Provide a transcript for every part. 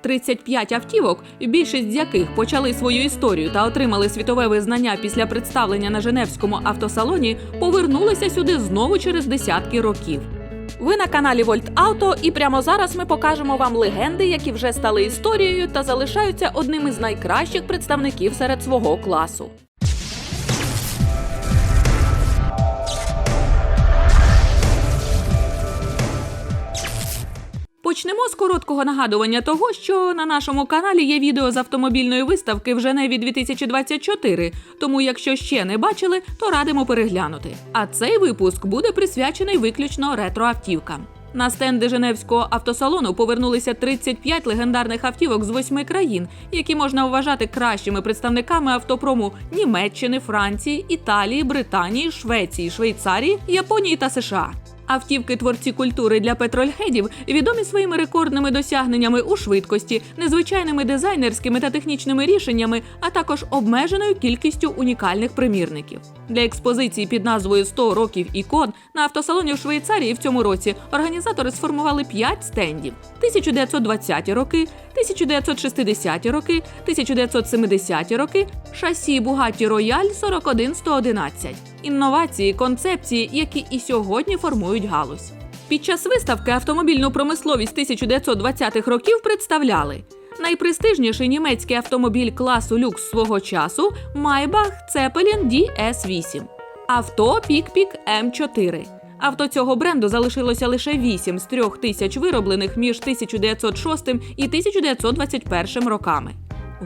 35 автівок, більшість з яких почали свою історію та отримали світове визнання після представлення на Женевському автосалоні, повернулися сюди знову через десятки років. Ви на каналі Вольт Авто, і прямо зараз ми покажемо вам легенди, які вже стали історією та залишаються одним із найкращих представників серед свого класу. Почнемо з короткого нагадування того, що на нашому каналі є відео з автомобільної виставки в Женеві 2024, тому якщо ще не бачили, то радимо переглянути. А цей випуск буде присвячений виключно ретроавтівкам. На стенди Женевського автосалону повернулися 35 легендарних автівок з восьми країн, які можна вважати кращими представниками автопрому Німеччини, Франції, Італії, Британії, Швеції, Швейцарії, Японії та США. Автівки творці культури для петрольхедів відомі своїми рекордними досягненнями у швидкості, незвичайними дизайнерськими та технічними рішеннями, а також обмеженою кількістю унікальних примірників. Для експозиції під назвою «100 років ікон на автосалоні в Швейцарії в цьому році організатори сформували 5 стендів: 1920-ті роки, 1960-ті роки, 1970-ті роки, шасі Bugatti Royale 41111. Інновації, концепції, які і сьогодні формують галузь. Під час виставки автомобільну промисловість 1920-х років представляли найпрестижніший німецький автомобіль класу люкс свого часу Maybach Zeppelin DS8, авто Пік-Пік М4. Авто цього бренду залишилося лише 8 з 3 тисяч вироблених між 1906 і 1921 роками.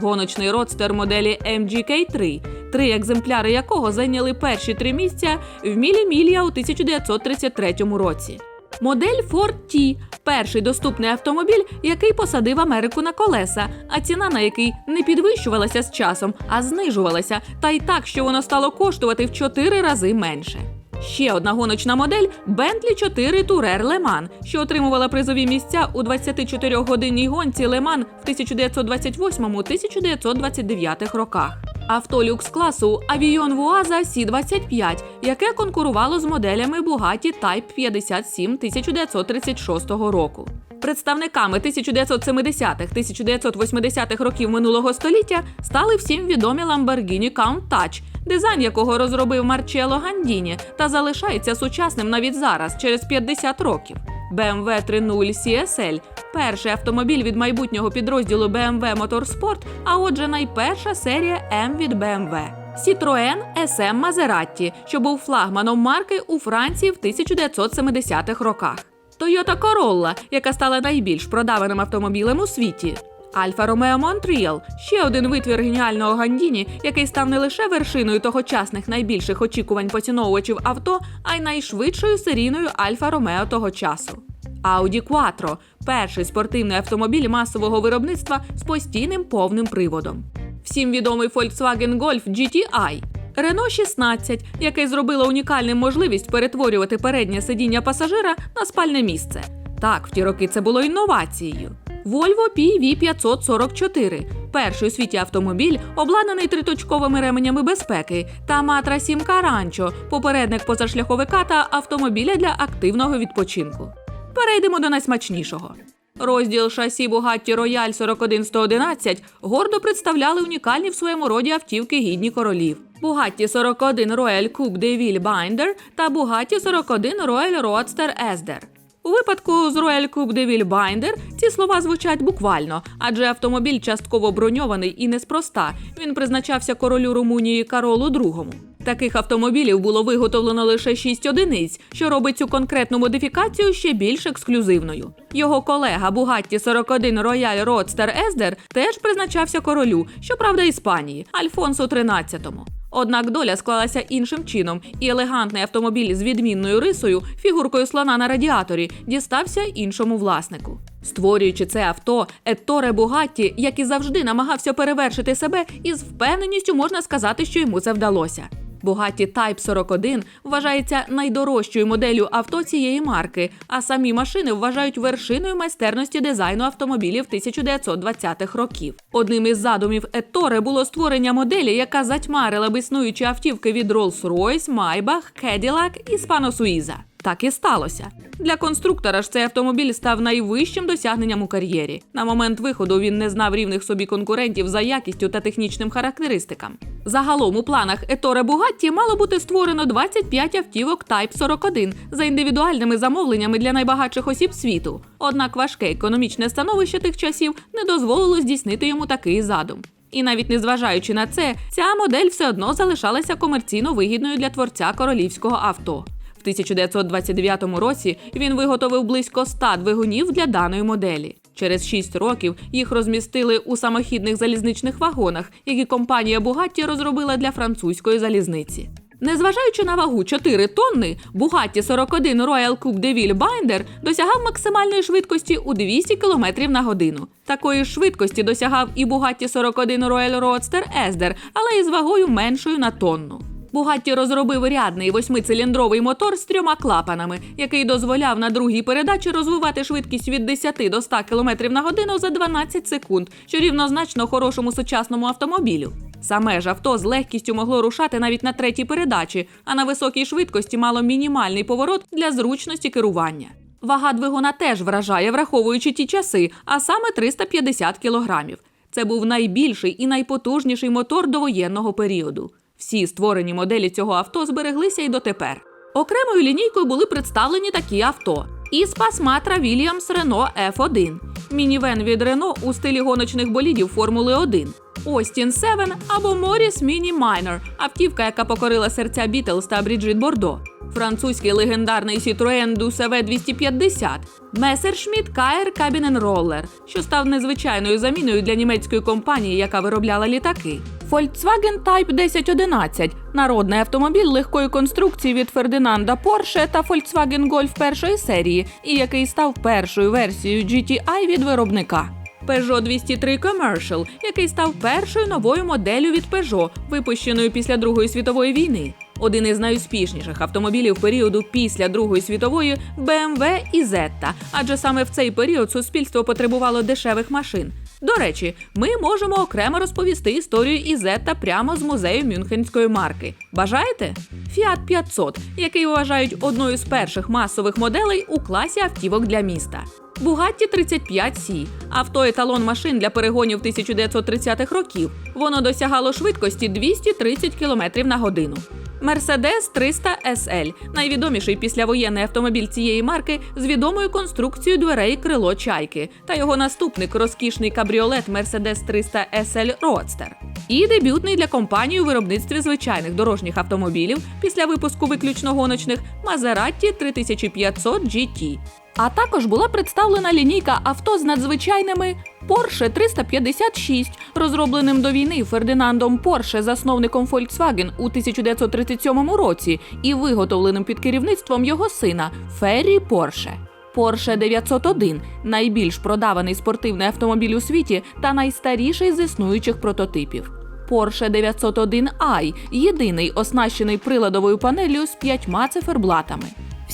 Гоночний родстер моделі MGK3, три екземпляри якого зайняли перші три місця в Мілі Мілія у 1933 році. Модель Ford T – перший доступний автомобіль, який посадив Америку на колеса, а ціна на який не підвищувалася з часом, а знижувалася, та й так, що воно стало коштувати в 4 рази менше. Ще одна гоночна модель Bentley 4 Tourer Le Mans, що отримувала призові місця у 24-годинній гонці Le Mans в 1928-1929 роках. Авто люкс класу Avion Vuaza C25, яке конкурувало з моделями Bugatti Type 57 1936 року. Представниками 1970-1980-х років минулого століття стали всім відомі Lamborghini Countach, дизайн якого розробив Марчело Гандіні та залишається сучасним навіть зараз, через 50 років. BMW 30 CSL – перший автомобіль від майбутнього підрозділу BMW Motorsport, а отже, найперша серія М від BMW. Citroën SM Maserati, що був флагманом марки у Франції в 1970-х роках. Toyota Corolla, яка стала найбільш продаваним автомобілем у світі. Альфа Ромео Монтріал ще один витвір геніального Гандіні, який став не лише вершиною тогочасних найбільших очікувань поціновувачів авто, а й найшвидшою серійною Альфа Ромео того часу. Audi Quattro – перший спортивний автомобіль масового виробництва з постійним повним приводом. Всім відомий Volkswagen Golf GTI. Renault 16, яке зробило унікальним можливість перетворювати переднє сидіння пасажира на спальне місце. Так, в ті роки це було інновацією. Volvo PV544 – перший у світі автомобіль, обладнаний триточковими ременями безпеки, та Matra Simca Rancho – попередник позашляховика та автомобіля для активного відпочинку. Перейдемо до найсмачнішого. Розділ шасі Bugatti Royale 41111 гордо представляли унікальні в своєму роді автівки гідні королів. Bugatti 41 Royal Coupe de Ville Binder та Bugatti 41 Royal Roadster Esder. У випадку з Royal Coupe de Вільбайндер ці слова звучать буквально, адже автомобіль частково броньований і неспроста. Він призначався королю Румунії Каролу II. Таких автомобілів було виготовлено лише 6 одиниць, що робить цю конкретну модифікацію ще більш ексклюзивною. Його колега Bugatti 41 Royal Roadster Esder теж призначався королю, щоправда, Іспанії, Альфонсо XIII. Однак доля склалася іншим чином, і елегантний автомобіль з відмінною рисою, фігуркою слона на радіаторі, дістався іншому власнику. Створюючи це авто, Етторе Бугатті, як і завжди, намагався перевершити себе, і з впевненістю можна сказати, що йому це вдалося. Bugatti Type 41 вважається найдорожчою моделлю авто цієї марки, а самі машини вважають вершиною майстерності дизайну автомобілів 1920-х років. Одним із задумів Етторе було створення моделі, яка затьмарила б існуючі автівки від Rolls-Royce, Maybach, Cadillac і Spano Suiza. Так і сталося. Для конструктора ж цей автомобіль став найвищим досягненням у кар'єрі. На момент виходу він не знав рівних собі конкурентів за якістю та технічним характеристикам. Загалом у планах Еторе Бугатті мало бути створено 25 автівок Type 41 за індивідуальними замовленнями для найбагатших осіб світу. Однак важке економічне становище тих часів не дозволило здійснити йому такий задум. І навіть незважаючи на це, ця модель все одно залишалася комерційно вигідною для творця королівського авто. В 1929 році він виготовив близько 100 двигунів для даної моделі. Через 6 років їх розмістили у самохідних залізничних вагонах, які компанія Bugatti розробила для французької залізниці. Незважаючи на вагу 4 тонни, Bugatti 41 Royal Coupe de Ville Binder досягав максимальної швидкості у 200 км на годину. Такої швидкості досягав і Bugatti 41 Royal Roadster Esder, але із вагою меншою на тонну. Бугатті розробив рядний восьмициліндровий мотор з трьома клапанами, який дозволяв на другій передачі розвивати швидкість від 10 до 100 км на годину за 12 секунд, що рівнозначно хорошому сучасному автомобілю. Саме ж авто з легкістю могло рушати навіть на третій передачі, а на високій швидкості мало мінімальний поворот для зручності керування. Вага двигуна теж вражає, враховуючи ті часи, а саме 350 кілограмів. Це був найбільший і найпотужніший мотор довоєнного періоду. Всі створені моделі цього авто збереглися і дотепер. Окремою лінійкою були представлені такі авто: Іспас Матра Вільямс Рено F1, мінівен від Рено у стилі гоночних болідів Формули 1, Остін 7 або Моріс Міні Майнер, автівка, яка покорила серця Бітлз та Бріджит Бордо. Французький легендарний Citroën Duce 250, Messerschmitt KR Cabinen Roller, що став незвичайною заміною для німецької компанії, яка виробляла літаки. Volkswagen Type 1011 – народний автомобіль легкої конструкції від Фердинанда Порше та Volkswagen Golf першої серії, і який став першою версією GTI від виробника. Peugeot 203 Commercial, який став першою новою моделлю від Peugeot, випущеною після Другої світової війни. Один із найуспішніших автомобілів періоду після Другої світової BMW і Zeta, адже саме в цей період суспільство потребувало дешевих машин. До речі, ми можемо окремо розповісти історію Ізетта прямо з музею мюнхенської марки. Бажаєте? Fiat 500, який вважають одною з перших масових моделей у класі автівок для міста. Bugatti 35 c авто еталон машин для перегонів 1930-х років. Воно досягало швидкості 230 км на годину. Mercedes 300 SL – найвідоміший післявоєнний автомобіль цієї марки з відомою конструкцією дверей крило чайки, та його наступник розкішний кабріолет Mercedes 300 SL Roadster. І дебютний для компанії у виробництві звичайних дорожніх автомобілів після випуску виключно гоночних Maserati 3500 GT. А також була представлена лінійка авто з надзвичайними Porsche 356, розробленим до війни Фердинандом Порше, засновником Volkswagen у 1937 році, і виготовленим під керівництвом його сина Феррі Порше. Porsche 901 – найбільш продаваний спортивний автомобіль у світі та найстаріший з існуючих прототипів. Porsche 901 i – єдиний оснащений приладовою панелью з п'ятьма циферблатами.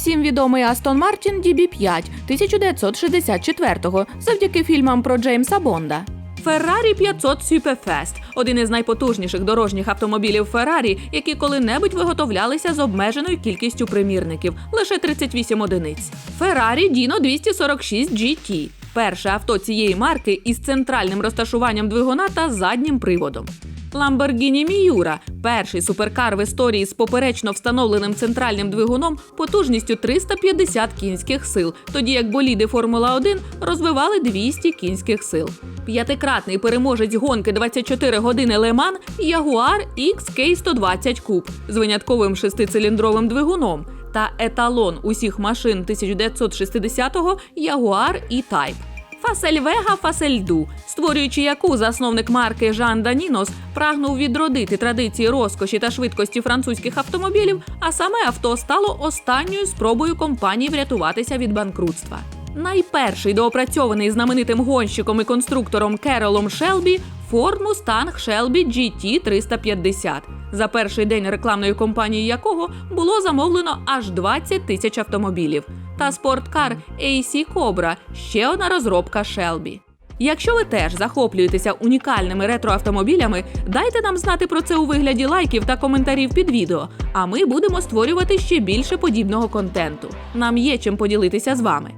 Всім відомий Aston Martin DB5 1964-го завдяки фільмам про Джеймса Бонда. Ferrari 500 Superfast – один із найпотужніших дорожніх автомобілів Ferrari, які коли-небудь виготовлялися з обмеженою кількістю примірників – лише 38 одиниць. Ferrari Dino 246 GT – перше авто цієї марки із центральним розташуванням двигуна та заднім приводом. Lamborghini Miura – перший суперкар в історії з поперечно встановленим центральним двигуном потужністю 350 кінських сил, тоді як боліди Формула 1 розвивали 200 кінських сил. П'ятикратний переможець гонки 24 години Леман Jaguar XK120 Coupe з винятковим шестициліндровим двигуном та еталон усіх машин 1960-го Jaguar E-Type. Фасельвега Фасельду, створюючи яку засновник марки Жан Данінос прагнув відродити традиції розкоші та швидкості французьких автомобілів, а саме авто стало останньою спробою компанії врятуватися від банкрутства. Найперший доопрацьований знаменитим гонщиком і конструктором Керолом Шелбі Ford Mustang Shelby GT 350, за перший день рекламної кампанії якого було замовлено аж 20 тисяч автомобілів, та спорткар AC Cobra – ще одна розробка Shelby. Якщо ви теж захоплюєтеся унікальними ретроавтомобілями, дайте нам знати про це у вигляді лайків та коментарів під відео. А ми будемо створювати ще більше подібного контенту. Нам є чим поділитися з вами.